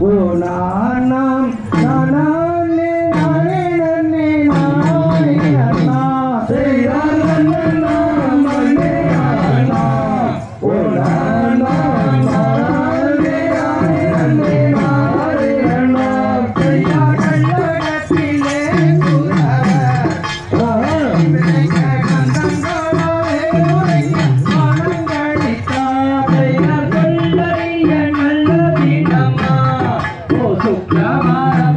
ஓ நானா 사랑